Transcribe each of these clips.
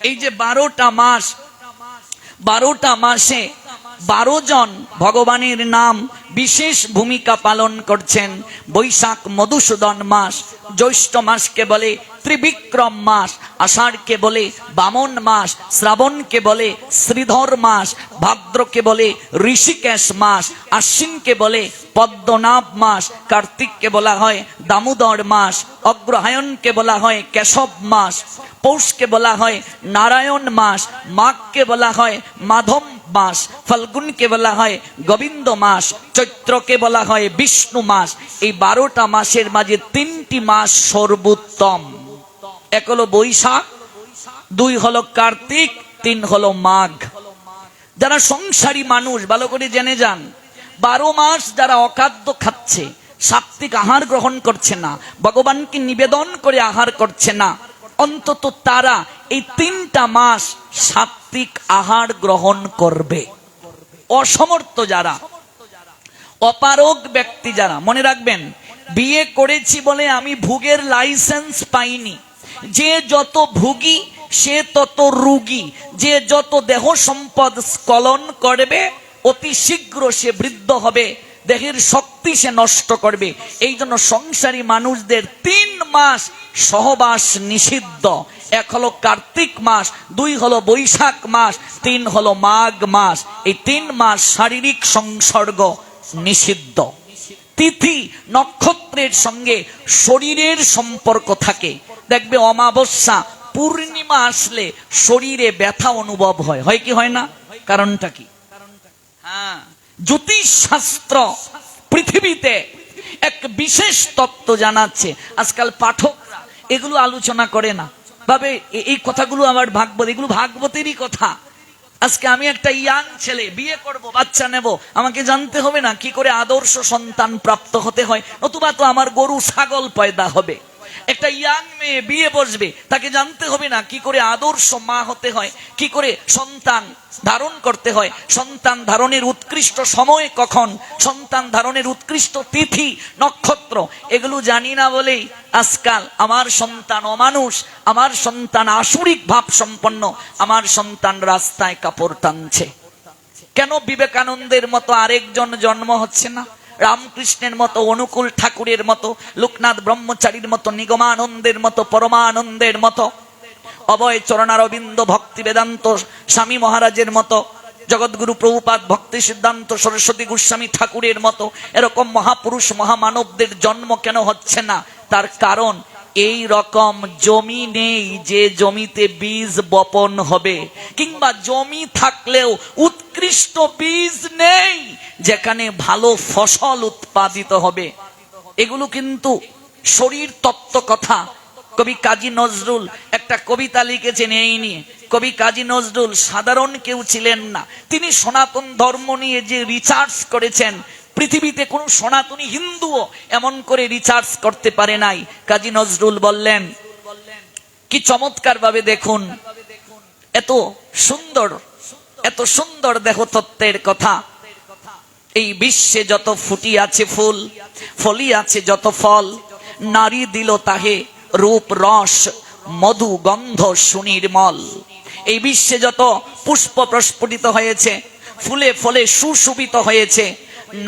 এই যে বারোটা মাস বারোটা মাসে বারো জন ভগবানের নাম বিশেষ ভূমিকা পালন করছেন বৈশাখ মধুসূদন মাস। জ্যৈষ্ঠ মাসকে বলে ত্রিবিক্রম মাস। আষাঢ়কে বলে বামন মাস। শ্রাবণকে বলে শ্রীধর মাস। ভাদ্রকে বলে ঋষিকেশ মাস। আশ্বিনকে বলে পদ্মনাভ মাস। কার্তিককে বলা হয় দামোদর মাস। অগ্রহায়ণকে বলা হয় কেশব মাস। পৌষকে বলা হয় নারায়ণ মাস। মাঘকে বলা হয় মাধব মাস, ফাল্গুনকে বলা হয় গোবিন্দ মাস, চৈত্রকে বলা হয় বিষ্ণু মাস। এই বারোটা মাসের মাঝে তিনটি মাস সর্বোত্তম। এক হলো বৈশাখ, দুই হলো কার্তিক, তিন হলো মাঘ। যারা সংসারী মানুষ, ভালো করে জেনে যান, বারো মাস যারা অখাদ্য খাচ্ছে, সাত্বিক আহার গ্রহণ করছে না, ভগবানকে নিবেদন করে আহার করছে না, অন্তত তারা এই তিনটা মাস সাত্বিক আহার গ্রহণ করবে। অসমর্থ যারা, অপারগ ব্যক্তি যারা, মনে রাখবেন, বিয়ে করেছি বলে আমি ভোগের লাইসেন্স পাইনি। যে যত ভুগি, সে তত রুগী। যে যত দেহ সম্পদ স্খলন করবে, অতি শীঘ্র সে বৃদ্ধ হবে। দেহের শক্তি সে নষ্ট করবে। এই জন্য সংসারী মানুষদের তিন মাস সহবাস নিষিদ্ধ। এক হলো কার্তিক মাস, দুই হলো বৈশাখ মাস, তিন হলো মাঘ মাস। এই তিন মাস শারীরিক সংসর্গ নিষিদ্ধ। তিথি নক্ষত্রের সঙ্গে শরীরের সম্পর্ক থাকে। দেখবে অমাবস্যা, পূর্ণিমা আসলে শরীরে ব্যথা অনুভব হয়। হয় কি হয় না? কারণটা কি? হ্যাঁ। জ্যোতিষ শাস্ত্র পৃথিবীতে এক বিশেষ তত্ত্ব জানাচ্ছে। আজকাল পাঠকরা এগুলো আলোচনা করে না। ভাবে এই কথাগুলো আমার ভাগবত, এগুলো ভাগবতেরই কথা। আজকে আমি একটা ইয়াং ছেলে, বিয়ে করব, বাচ্চা নেব। আমাকে জানতে হবে না, কি করে আদর্শ সন্তান প্রাপ্ত হতে হয়, নতুবা তো আমার গরু, ছাগল পয়দা হবে। একটা ইয়াং মেয়ে বিয়ে বসবে, তাকে জানতে হবে না কি করে আদর্শ মা হতে হয়, কি করে সন্তান ধারণ করতে হয়, সন্তান ধারণের উৎকৃষ্ট সময় কখন, সন্তান ধারণের উৎকৃষ্ট তিথি, নক্ষত্র, এগুলো জানি না বলেই আজকাল আমার সন্তান অমানুষ, আমার সন্তান আসুরিক ভাব সম্পন্ন, আমার সন্তান রাস্তায় কাপড় টানছে। কেন বিবেকানন্দের মতো আরেকজন জন্ম হচ্ছে না? রামকৃষ্ণের মতো, অনুকূল ঠাকুরের মতো, লোকনাথ ব্রহ্মচারীর মতো, নিগমানন্দের মতো, পরমানন্দের মতো অভয় চরণারবিন্দ ভক্তি বেদান্ত স্বামী মহারাজের মতো, জগৎগুরু প্রভুপাদ ভক্তি সিদ্ধান্ত সরস্বতী গোস্বামী ঠাকুরের মতো, এরকম মহাপুরুষ মহামানবদের জন্ম কেন হচ্ছে না? তার কারণ, এই রকম জমি নেই যে জমিতে বীজ বপন হবে, কিংবা জমি থাকলেও উৎকৃষ্ট বীজ নেই যেখানে ভালো ফসল উৎপাদিত হবে। এগুলো কিন্তু শরীর তত্ত্ব কথা। কবি কাজী নজরুল একটা কবিতা লিখেছেন এই নিয়ে। কবি কাজী নজরুল সাধারণ কেউ ছিলেন না। তিনি সনাতন ধর্ম নিয়ে যে রিসার্চ করেছেন, পৃথিবীতে কোনো সনাতনী হিন্দুও এমন করে রিসার্চ করতে পারে নাই। কাজী নজরুল বললেন, কি চমৎকার ভাবে দেখুন, এত সুন্দর এত সুন্দর দেহতত্ত্বের কথা। এই বিশ্বে যত ফুটি আছে ফুল, ফলি আছে যত ফল, নারী দিল তাহে রূপ, রস, মধু, গন্ধ সুনির্মল এই বিশ্বে যত পুষ্প প্রস্ফুটিত হয়েছে, ফুলে ফলে সুশোভিত হয়েছে,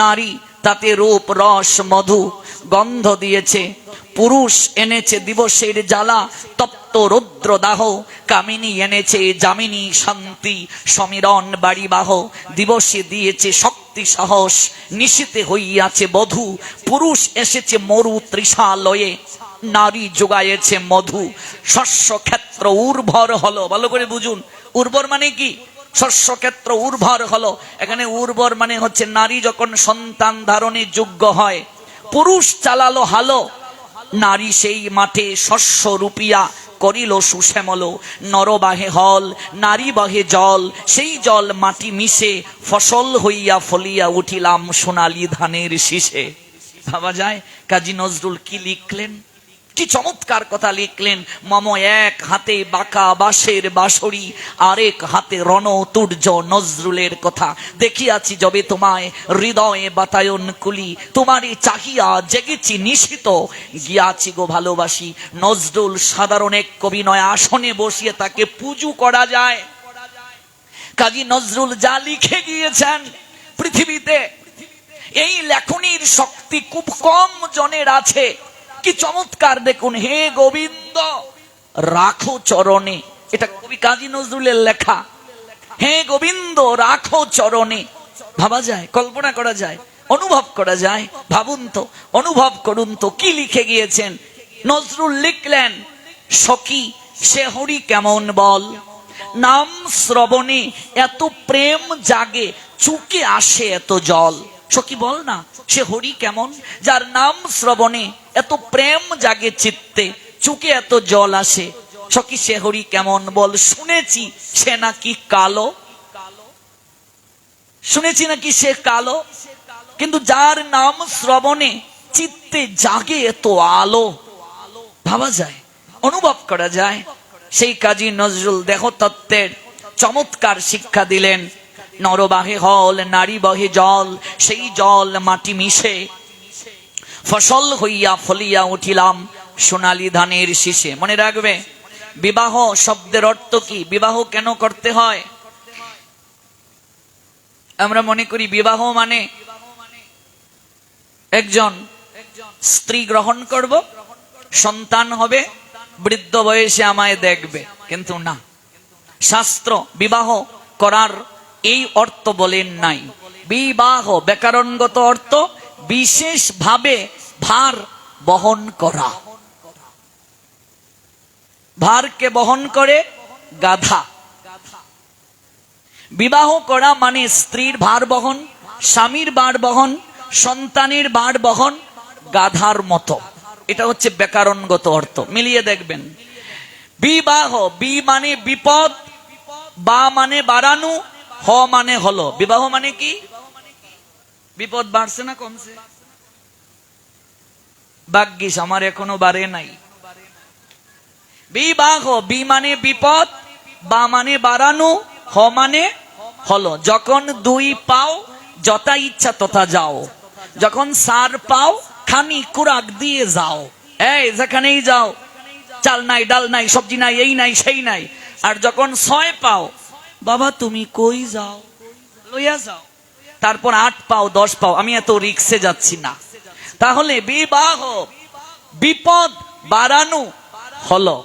নারী তাতে রূপ, রস, মধু, গন্ধ দিয়েছে। পুরুষ এনেছে দিবসের জ্বালা, তপ্ত রৌদ্র দাহ কামিনী এনেছে জামিনী শান্তি, সমীরণ বাড়িবাহ। দিবসে দিয়েছে শক্তি সাহস নিশীতে হইয়াছে বধূ। পুরুষ এসেছে মরু তৃষালয়ে, নারী যোগায়েছে মধু। শস্য ক্ষেত্র উর্বর হলো, ভালো করে বুঝুন। উর্বর মানে কি? শস্য ক্ষেত্র উর্বর হলো। এখানে উর্বর মানে হচ্ছে নারী যখন সন্তান ধারণে যোগ্য হয়, পুরুষ চালালো হালো। নারী সেই মাঠে শস্য রূপিয়া করিল সুশ্যামল, নরবাহে হল, নারী বাহে জল, সেই জল মাটি মিশে ফসল হইয়া ফলিয়া উঠিলাম সোনালি ধানের শীষে। ভাবা যায়? কাজী নজরুল কি লিখলেন? কি চমৎকার কথা লিখলেন, মম এক হাতে বাঁকা বাঁশের বাঁশরি আরেক হাতে রণতুর্য নজরুলের কথা। দেখিয়াছি যবে তোমায় হৃদয়ে বাতায়ন কুলি, তোমারই চাহিয়া জেগেছি নিশিত। গিয়াছি গো ভালোবাসি, নজরুল সাধারণ এক কবি নয়, আসনে বসিয়ে তাকে পুজো করা যায়। কাজী নজরুল যা লিখে গিয়েছেন পৃথিবীতে, এই লেখনির শক্তি খুব কম জনের আছে। কি চমৎকার দেখুন, হে গোবিন্দ, রাখো চরণে। এটা কবি কাজী নজরুলের লেখা। হে গোবিন্দ, রাখো চরণে। ভাবা যায়, কল্পনা করা যায়, অনুভব করা যায়। ভাবুন তো, অনুভব করুন তো, কি লিখে গিয়েছেন? নজরুল লিখলেন, সখী, সে হরি কেমন বল? নাম শ্রবণে এত প্রেম জাগে, চুকে আসে এত জল। সখী বল না, সে হরি কেমন? যার নাম শ্রবণে এত প্রেম জাগে চিত্তে চুকে এত জল আসে। সখী, সে হরি কেমন? বল, শুনেছি সে নাকি কালো। শুনেছি নাকি সে কালো। কিন্তু যার নাম শ্রবণে চিত্তে জাগে এত আলো। ভাবা যায়, অনুভব করা যায়। সেই কাজী নজরুল দেহতত্ত্বের চমৎকার শিক্ষা দিলেন। নরবাহে হল, নারী বহে জল, সেই জল মাটি মিশে। ফসল হইয়া ফলিয়া উঠিলাম সোনালী ধানের শীষে। মনে রাখবে, বিবাহ শব্দের অর্থ কি? বিবাহ কেন করতে হয়? আমরা মনে করি বিবাহ মানে একজন স্ত্রী গ্রহণ করব, সন্তান হবে, বৃদ্ধ বয়সে আমায় দেখবে। কিন্তু না। শাস্ত্র, বিবাহ করার এই অর্থ বলেন নাই। বিবাহ, ব্যাকরণগত অর্থ বিশেষভাবে ভার বহন করা। ভারকে বহন করে গাধা। বিবাহ করা মানে স্ত্রীর ভার বহন, স্বামীর ভার বহন, সন্তানের ভার বহন গাধার মতো। এটা হচ্ছে ব্যাকরণগত অর্থ। মিলিয়ে দেখবেন। বিবাহ, বি মানে বিপদ, বা মানে বাড়ানো হ মানে হলো। বিবাহ মানে কি? বিপদ বাড়ছে না কমছে? ভাগ্যিস আমার এখনও বাড়ে নাই। বিবাহ, বি মানে বিপদ, বা মানে বাড়ানো, হ মানে হলো। যখন দুই পাও যথা ইচ্ছা তথা যাও। যখন সার পাও খানি কুরাক দিয়ে যাও। এই, যেখানেই যাও। চাল নাই, ডাল নাই, সবজি নাই, এই নাই, সেই নাই। আর যখন ছয় পাও বাবা, তুমি কই যাও? লইয়া যাও। তারপর আট পাও, দশ পাও, আমি এত রিক্সে যাচ্ছি না। তাহলে বিবাহ, বিপদ বাড়ানো হলো।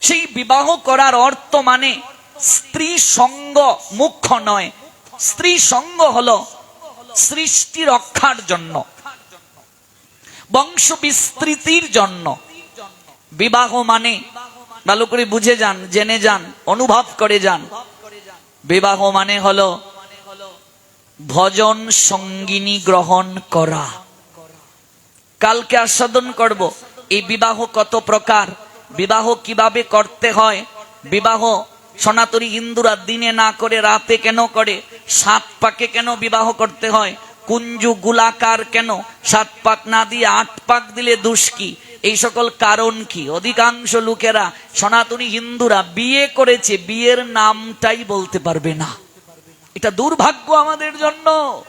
সেই বিবাহ করার অর্থ মানে স্ত্রী সঙ্গ মুখ্য নয়। স্ত্রী সঙ্গ হলো সৃষ্টি রক্ষার জন্য বংশ বিস্তৃতির জন্য। বিবাহ মানে ভালো করে বুঝে যান, জেনে যান, অনুভব করে যান। বিবাহ মানে হলো ভজন সঙ্গিনী গ্রহণ করা। কালকে আস্বাদন করব, এই বিবাহ কত প্রকার? বিবাহ কীভাবে করতে হয়? বিবাহ সনাতনী হিন্দুরা দিনে না করে, রাতে কেন করে? সাত পাকে কেন বিবাহ করতে হয়? কুঞ্জু গুলাকার কেন? সাত পাক না দিয়ে আট পাক দিলে দুষ কি? এই সকল কারণ কি? অধিকাংশ লোকেরা সনাতনী হিন্দুরা বিয়ে করেছে, বিয়ের নামটাই বলতে পারবে না। এটা দুর্ভাগ্য আমাদের জন্য।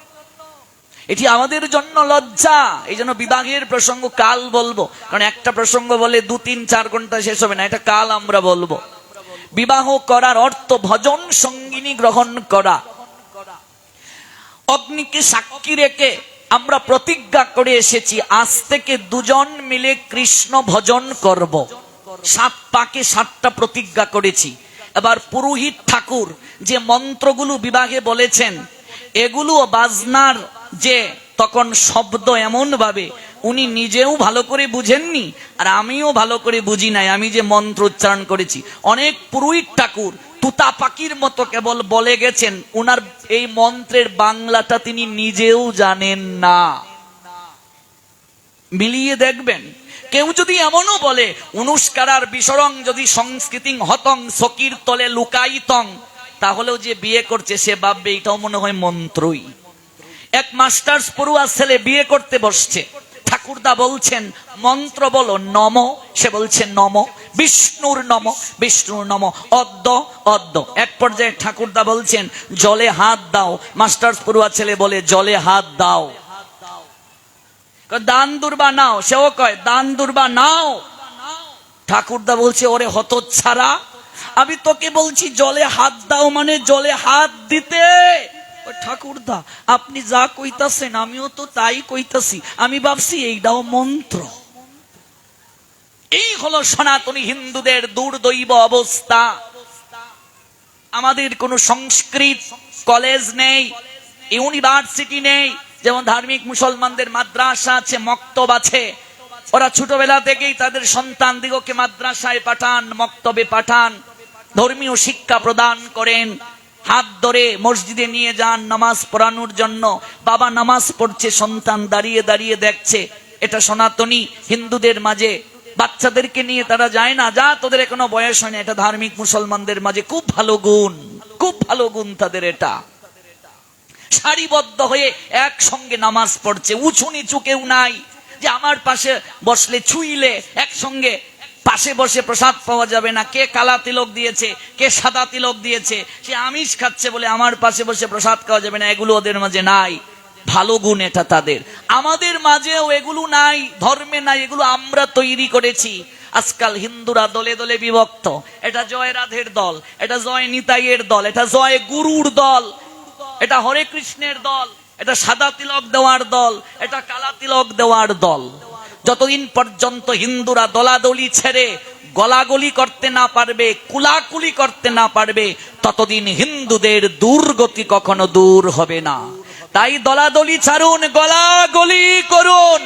এটি আমাদের জন্য লজ্জা। এই জন্য বিবাহের প্রসঙ্গ কাল বলব। কারণ একটা প্রসঙ্গ বলে দু, তিন, চার ঘণ্টা শেষ হবে না, এটা কাল আমরা বলব। বিবাহ করার অর্থ ভজন সঙ্গিনী গ্রহণ করা। অগ্নিকে সাক্ষী রেখে আমরা প্রতিজ্ঞা করে এসেছি, আজ থেকে দুজন মিলে কৃষ্ণ ভজন করব। সাত পাকে সাতটা প্রতিজ্ঞা করেছি। এবার পুরোহিত ঠাকুর যে মন্ত্রগুলো বিবাহে বলেছেন, এগুলো বাজনার যে তখন শব্দ এমন ভাবে উনি নিজেও ভালো করে বুঝেননি আর আমিও ভালো করে বুঝি নাই। আমি যে মন্ত্র উচ্চারণ করেছি, অনেক পুরোহিত ঠাকুর তুতা পাখির মতো কেবল বলে গেছেন, উনার এই মন্ত্রের বাংলাটা তিনি নিজেও জানেন না। মিলিয়ে দেখবেন, কেউ যদি এমনও বলে, অনুষ্কারার বিসরং যদি সংস্কৃতি হতং সকির তলে লুকাইতং তাহলেও যে বিয়ে করছে সে ভাববে, এটাও মনে হয় মন্ত্রই। এক মাস্টার্স পড়ুয়া ছেলে বিয়ে করতে বসছে। ঠাকুরদা বলছেন, মন্ত্র বলো, নম। সে বলছে, নম। বিষ্ণুর নম বিষ্ণুর নম, অদ্য অদ্য। এক পর্যায়ে ঠাকুরদা বলছেন, জলে হাত দাও। মাস্টার্স পড়ুয়া ছেলে বলে, জলে হাত দাও। দান দুর্বা নাও। সেও কয়, দান দুর্বা নাও। ঠাকুরদা বলছে, ওরে হত ছাড়া আমি তোকে বলছি, জলে হাত দাও মানে জলে হাত দিতে। ঠাকুরদা, আপনি যা কইতাছেন, আমিও তো তাই কইতাছি। আমি ভাবছি, এইটাও মন্ত্র। এই হলো সনাতনী হিন্দুদের দুর্দৈব অবস্থা। আমাদের কোনো সংস্কৃত কলেজ নেই, ইউনিভার্সিটি নেই, যেমন ধার্মিক মুসলমানদের মাদ্রাসা আছে, মক্তব আছে। ওরা ছোটবেলা থেকেই তাদের সন্তান দিগকে মাদ্রাসায় পাঠান, মক্তবে পাঠান, ধর্মীয় শিক্ষা প্রদান করেন। হাত ধরে মসজিদে নিয়ে যান নামাজ পড়ানোর জন্য। বাবা নামাজ পড়ছে, সন্তান দাঁড়িয়ে দাঁড়িয়ে দেখছে। এটা সনাতনী হিন্দুদের মাঝে বাচ্চাদেরকে নিয়ে তারা যায় না, যা তোদের এখনও বয়স হয় না এটা ধার্মিক মুসলমানদের মাঝে খুব ভালো গুণ, খুব ভালো গুণ তাদের এটা। সারিবদ্ধ হয়ে একসঙ্গে নামাজ পড়ছে, উঁচু নিচু কেউ নাই, যে আমার পাশে বসলে ছুইলে একসঙ্গে পাশে বসে প্রসাদ পাওয়া যাবে না, কে কালা তিলক দিয়েছে, কে সাদা তিলক দিয়েছে, সে আমিষ খাচ্ছে বলে আমার পাশে বসে প্রসাদ খাওয়া যাবে না, এগুলো ওদের মাঝে নাই। ভালো গুণ এটা তাদের। আমাদের মাঝেও এগুলো নাই, ধর্মে নাই, এগুলো আমরা তৈরি করেছি। আজকাল হিন্দুরা দলে দলে বিভক্ত। এটা জয় রাধের দল, এটা জয় নিতাইয়ের দল, এটা জয় গুরুর দল, এটা হরে কৃষ্ণের দল, এটা সাদা তিলক দেওয়ার দল, এটা কালা তিলক দেওয়ার দল। যতদিন পর্যন্ত হিন্দুরা দলাদলি ছেড়ে গলাগলি করতে না পারবে, কুলাকুলি করতে না পারবে, ততদিন হিন্দুদের দুর্গতি কখনো দূর হবে না। তাই দলাদলি ছাড়ুন গলা গলি করুন।